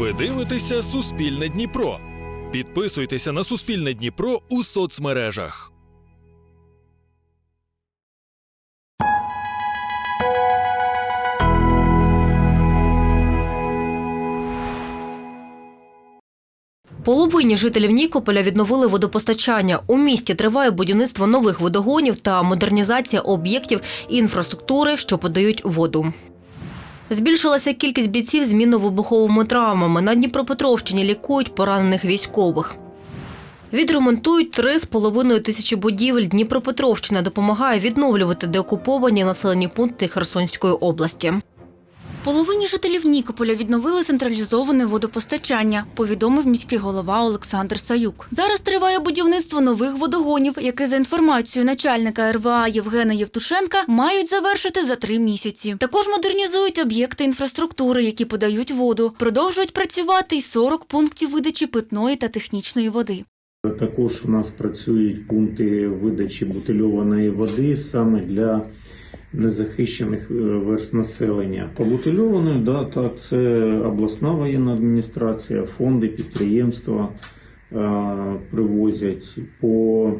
Ви дивитеся Суспільне Дніпро. Підписуйтеся на Суспільне Дніпро у соцмережах. Половині жителів Нікополя відновили водопостачання. У місті триває будівництво нових водогонів та модернізація об'єктів інфраструктури, що подають воду. Збільшилася кількість бійців з мінно-вибуховими травмами. На Дніпропетровщині лікують поранених військових. Відремонтують три з половиною тисячі будівель. Дніпропетровщина допомагає відновлювати деокуповані населені пункти Херсонської області. Половині жителів Нікополя відновили централізоване водопостачання, повідомив міський голова Олександр Саюк. Зараз триває будівництво нових водогонів, яке за інформацією начальника РВА Євгена Євтушенка мають завершити за три місяці. Також модернізують об'єкти інфраструктури, які подають воду. Продовжують працювати й 40 пунктів видачі питної та технічної води. Також у нас працюють пункти видачі бутильованої води саме для незахищених е, верст населення. По бутильованої, да, так, це обласна воєнна адміністрація, фонди, підприємства е, привозять. По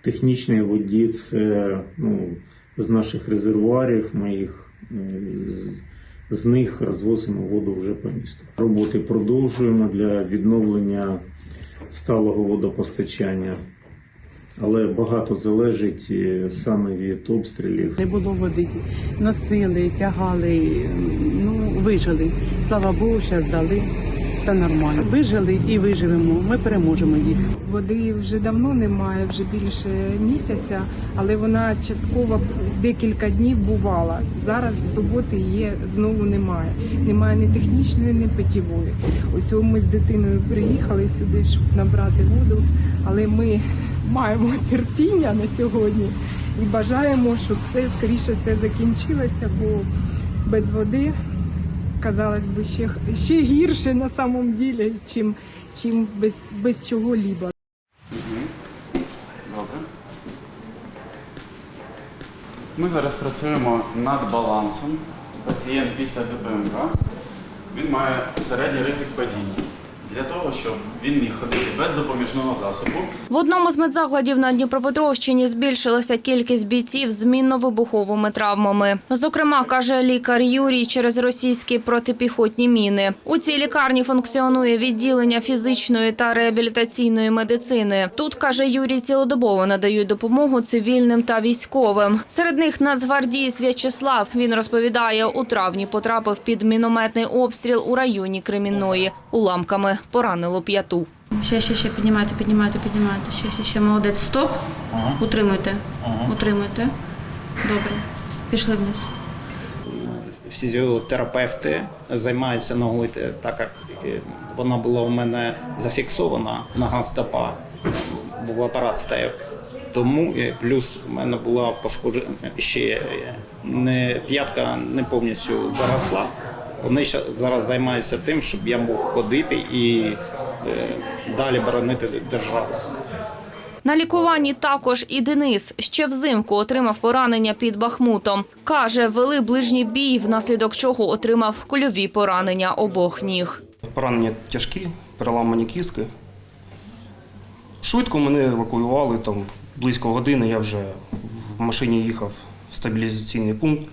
технічній воді це ну, з наших резервуарів, ми їх з, з них розвозимо воду вже по місту. Роботи продовжуємо для відновлення сталого водопостачання. Але багато залежить е, саме від обстрілів. Не було води, носили, тягали, ну вижили. Слава Богу, ще здали. Все нормально. Вижили і виживемо. Ми переможемо їх. Води вже давно немає, вже більше місяця, але вона частково декілька днів бувала. Зараз з суботи її знову немає. Немає ні технічної, ні питєвої. Ось ми з дитиною приїхали сюди, щоб набрати воду, але ми маємо терпіння на сьогодні і бажаємо, щоб все скоріше це закінчилося, бо без води. Казалось би, ще, ще гірше на самом ділі, чим, чим без, без чого-либо. Добре. Ми зараз працюємо над балансом. Пацієнт після ДПМК він має середній ризик падіння. Для того, щоб він міг ходити без допоміжного засобу, В одному з медзакладів на Дніпропетровщині збільшилася кількість бійців з мінно-вибуховими травмами. Зокрема, каже лікар Юрій, через російські протипіхотні міни. У цій лікарні функціонує відділення фізичної та реабілітаційної медицини. Тут каже Юрій, цілодобово надають допомогу цивільним та військовим. Серед них нацгвардієць В'ячеслав. Він розповідає, у травні потрапив під мінометний обстріл у районі Кремінної. Уламками поранило п'яту. Ще, ще, ще, піднімайте, піднімайте, піднімайте. Ще, ще, ще, молодець. Стоп. Утримуйте. Утримуйте. Добре. Пішли вниз. фізіотерапевти займаються ногою, е, так як е, вона була у мене зафіксована, нога стопа, був апарат стояв. Тому е, плюс у мене була пошкоджена ще не п'ятка не повністю заросла. Вони ще зараз займаються тим, щоб я мог ходити і е, далі боронити державу. На лікуванні також і Денис. Ще взимку отримав поранення під Бахмутом. Каже, вели ближній бій, внаслідок чого отримав кульові поранення обох ніг. Поранення тяжкі, переламані кістки. Швидко мене евакуювали, там близько години я вже в машині їхав в стабілізаційний пункт.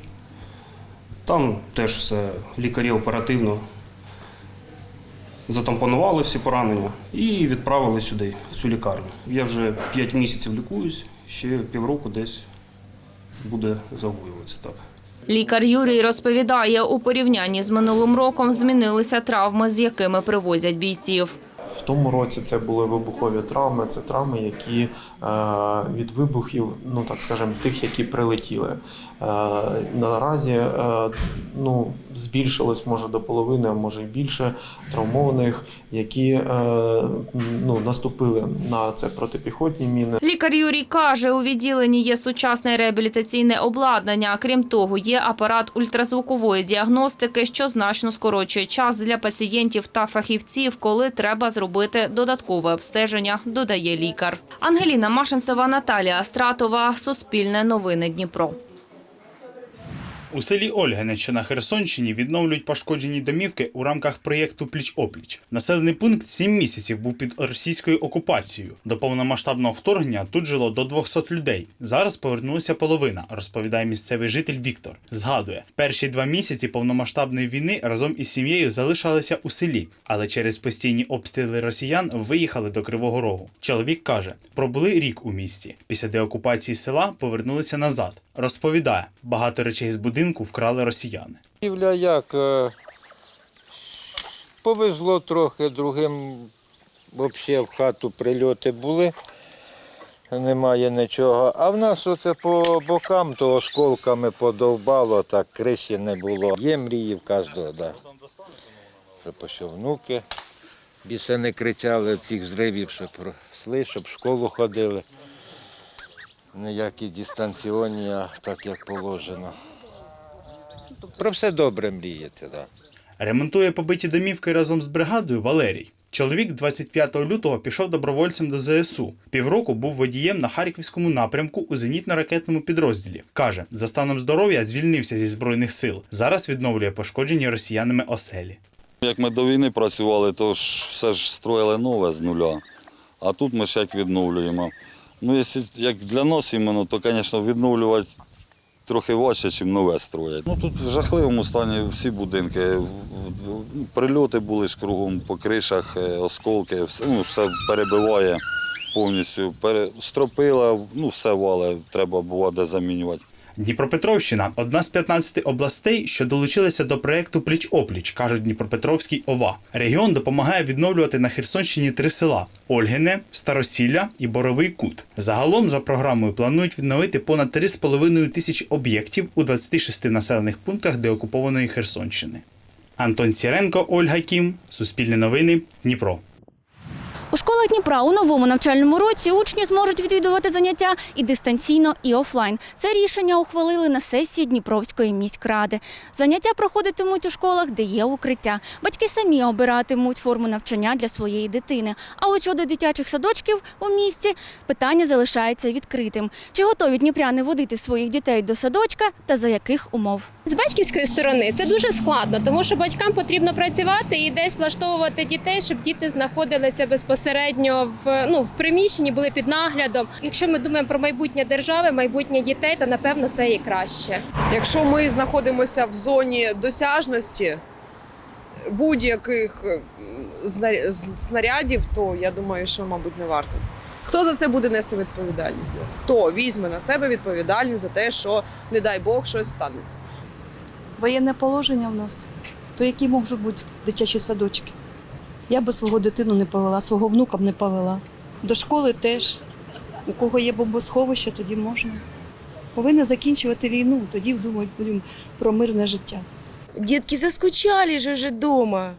Там теж все лікарі оперативно затампонували всі поранення і відправили сюди, в цю лікарню. Я вже 5 місяців лікуюсь, ще півроку десь буде загоюватися так. Лікар Юрій розповідає, у порівнянні з минулим роком змінилися травми, з якими привозять бійців. В тому році це були вибухові травми, це травми, які від вибухів, ну так скажемо, тих, які прилетіли. Е, наразі е, ну, збільшилось може до половини, а може й більше травмованих, які е, ну, наступили на це протипіхотні міни. Лікар Юрій каже, у відділенні є сучасне реабілітаційне обладнання. Крім того, є апарат ультразвукової діагностики, що значно скорочує час для пацієнтів та фахівців, коли треба зробити додаткове обстеження, додає лікар. Ангеліна Машинцева, Наталія Астратова, Суспільне новини Дніпро. У селі Ольгине, що на Херсонщині, відновлюють пошкоджені домівки у рамках проєкту Пліч-опліч. Населений пункт сім місяців був під російською окупацією. До повномасштабного вторгнення тут жило до 200 людей. Зараз повернулася половина, розповідає місцевий житель Віктор. Згадує, перші два місяці повномасштабної війни разом із сім'єю залишалися у селі, але через постійні обстріли росіян виїхали до Кривого Рогу. Чоловік каже, пробули рік у місті. Після деокупації села повернулися назад. Розповідає, багато речей з будинку вкрали росіяни. Будівля як е, повезло трохи, другим взагалі в хату прильоти були. Немає нічого. А в нас оце по бокам, то осколками подовбало, так криші не було. Є мрії в кожного. Да. Що внуки більше не кричали цих зривів, щоб росли, щоб в школу ходили. Ніякі дистанціонні, так як положено. Про все добре мрієте. Да. Ремонтує побиті домівки разом з бригадою Валерій. Чоловік 25 лютого пішов добровольцем до ЗСУ. Півроку був водієм на Харківському напрямку у зенітно-ракетному підрозділі. Каже, за станом здоров'я звільнився зі збройних сил. Зараз відновлює пошкоджені росіянами оселі. Як ми до війни працювали, то ж все ж строїли нове з нуля. А тут ми ще як відновлюємо. Ну, якщо як для нас іменно, то, звісно, відновлювати трохи важче, ніж нове строять. Ну тут в жахливому стані всі будинки. Прильоти були ж кругом по кришах, е, осколки, все, ну, все перебиває повністю. Стропила, ну все вале, треба було замінювати. Дніпропетровщина одна з 15 областей, що долучилися до проекту Пліч-опліч, кажуть Дніпропетровський ОВА. Регіон допомагає відновлювати на Херсонщині три села: Ольгине, Старосілля і Боровий Кут. Загалом за програмою планують відновити понад 3,5 тисячі об'єктів у 26 населених пунктах деокупованої Херсонщини. Антон Сіренко, Ольга Кім, Суспільне новини, Дніпро. У школах Дніпра у новому навчальному році учні зможуть відвідувати заняття і дистанційно, і офлайн. Це рішення ухвалили на сесії Дніпровської міськради. Заняття проходитимуть у школах, де є укриття. Батьки самі обиратимуть форму навчання для своєї дитини. А от щодо дитячих садочків у місті питання залишається відкритим. Чи готові дніпряни водити своїх дітей до садочка та за яких умов? З батьківської сторони це дуже складно, тому що батькам потрібно працювати і десь влаштовувати дітей, щоб діти знаходилися безпосередньо в ну в приміщенні, були під наглядом. Якщо ми думаємо про майбутнє держави, майбутнє дітей, то напевно це і краще. Якщо ми знаходимося в зоні досяжності будь-яких снарядів, то я думаю, що мабуть не варто. Хто за це буде нести відповідальність? Хто візьме на себе відповідальність за те, що не дай Бог щось станеться? воєнне положення в нас, то які можуть бути дитячі садочки? Я би свого дитину не повела, свого внука б не повела. До школи теж. У кого є бомбосховище, тоді можна. Повинна закінчувати війну, тоді думають будемо про мирне життя. Детки заскучали же же дома.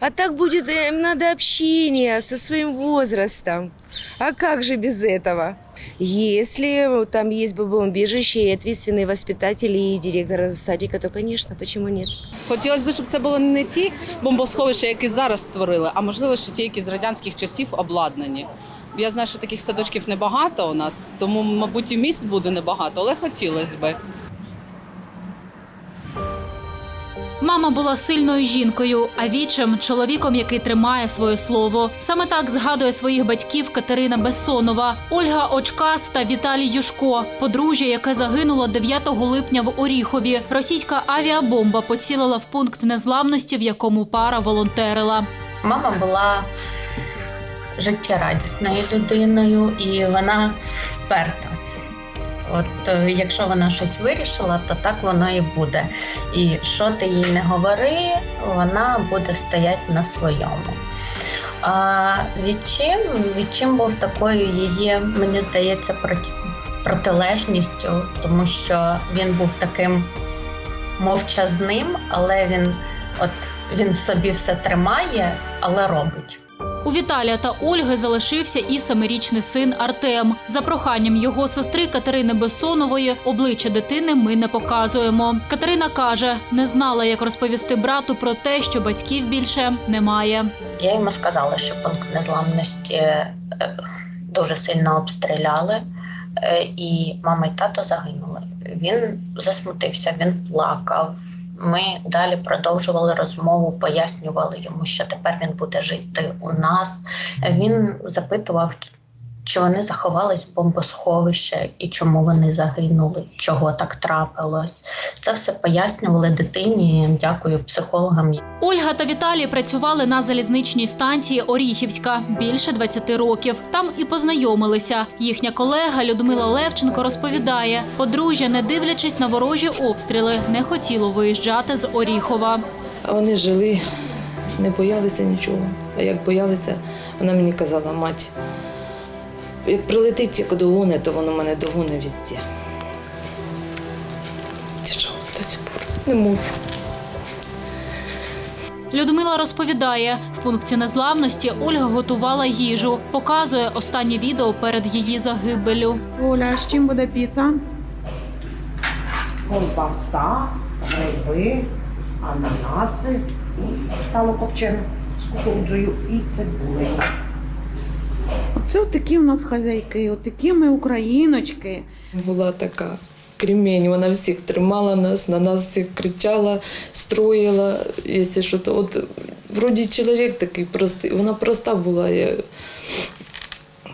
А так будет, э, им надо общение со своим возрастом. А как же без этого? Если там есть бомбоубежище и ответственные воспитатели и директор садика, то, конечно, почему нет? Хотілося б, щоб це були не ті бомбосховища, які зараз створили, а можливо, ще ті, які з радянських часів обладнані. Я знаю, що таких садочків небагато у нас, тому, мабуть, і місць буде небагато, але хотілося б. Мама була сильною жінкою, а вічем чоловіком, який тримає своє слово. Саме так згадує своїх батьків Катерина Бессонова, Ольга Очкас та Віталій Юшко, подружжя, яке загинуло 9 липня в Оріхові. Російська авіабомба поцілила в пункт незламності, в якому пара волонтерила. Мама була життєрадісною людиною, і вона вперта. От е, якщо вона щось вирішила, то так воно і буде. І що ти їй не говори, вона буде стояти на своєму. А відчим, відчим був такою її, мені здається, протилежністю, тому що він був таким мовчазним, але він от він собі все тримає, але робить. У Віталія та Ольги залишився і семирічний син Артем. За проханням його сестри Катерини Бессонової обличчя дитини ми не показуємо. Катерина каже, не знала, як розповісти брату про те, що батьків більше немає. Я йому сказала, що пункт незламності е, дуже сильно обстріляли. е, і мама і тато загинули. Він засмутився, він плакав. Ми далі продовжували розмову, пояснювали йому, що тепер він буде жити у нас. Він запитував, чи вони заховались в бомбосховище і чому вони загинули, чого так трапилось. Це все пояснювали дитині. Дякую психологам. Ольга та Віталій працювали на залізничній станції Оріхівська більше 20 років. Там і познайомилися. Їхня колега Людмила Левченко розповідає, подружжя, не дивлячись на ворожі обстріли, не хотіло виїжджати з Оріхова. Вони жили, не боялися нічого. А як боялися, вона мені казала, мать, як прилетить як догони, то воно мене догони везде. Тяжело до пор. Не можу. Людмила розповідає, в пункті незламності Ольга готувала їжу, показує останнє відео перед її загибелю. Оля, з чим буде піца? Ковбаса, гриби, ананаси і сало копчене з кукурудзою і цибулею. Оце отакі у нас хазяйки, отакі ми україночки. Була така кремень, вона всіх тримала нас, на нас всіх кричала, строїла. Якщо що, то от вроді чоловік такий простий, вона проста була, я,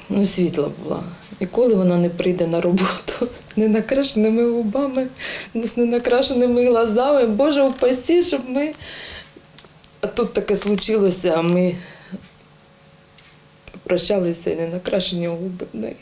ну, світла була. Ніколи вона не прийде на роботу не накрашеними губами, з ненакрашеними глазами. Боже, упасі, щоб ми. А тут таке случилося, а ми прощалися і не накрашені губи в неї.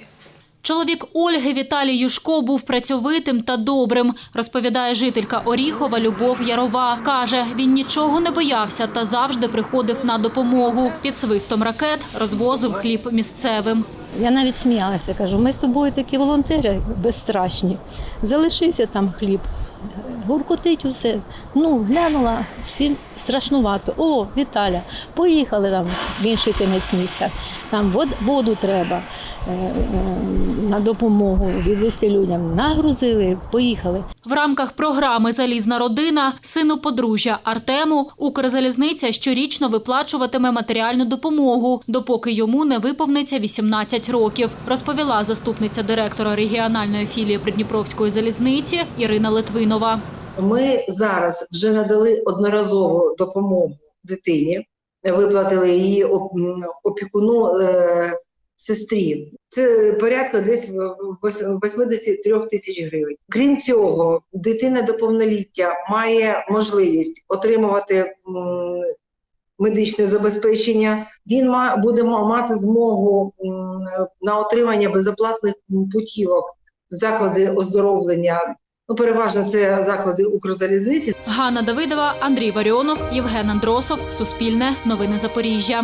Чоловік Ольги Віталій Юшко був працьовитим та добрим, розповідає жителька Оріхова Любов Ярова. Каже, він нічого не боявся та завжди приходив на допомогу. Під свистом ракет розвозив хліб місцевим. Я навіть сміялася, кажу, ми з тобою такі волонтери безстрашні. Залишився там хліб, гуркотить усе. Ну, глянула, всім страшнувато. О, Віталя, поїхали там в інший кінець міста. Там вод- воду треба на допомогу відвести людям. Нагрузили, поїхали. В рамках програми Залізна родина сину подружжя Артему Укрзалізниця щорічно виплачуватиме матеріальну допомогу, допоки йому не виповниться 18 років, розповіла заступниця директора регіональної філії Придніпровської залізниці Ірина Литвинова. Ми зараз вже надали одноразову допомогу дитині, виплатили її опікуну е, сестрі. Це порядка десь вось- 83 тисяч гривень. Крім цього, дитина до повноліття має можливість отримувати медичне забезпечення. Він буде мати змогу на отримання безоплатних путівок в заклади оздоровлення. Ну, переважно це заклади Укрзалізниці. Ганна Давидова, Андрій Варіонов, Євген Андросов. Суспільне. Новини Запоріжжя.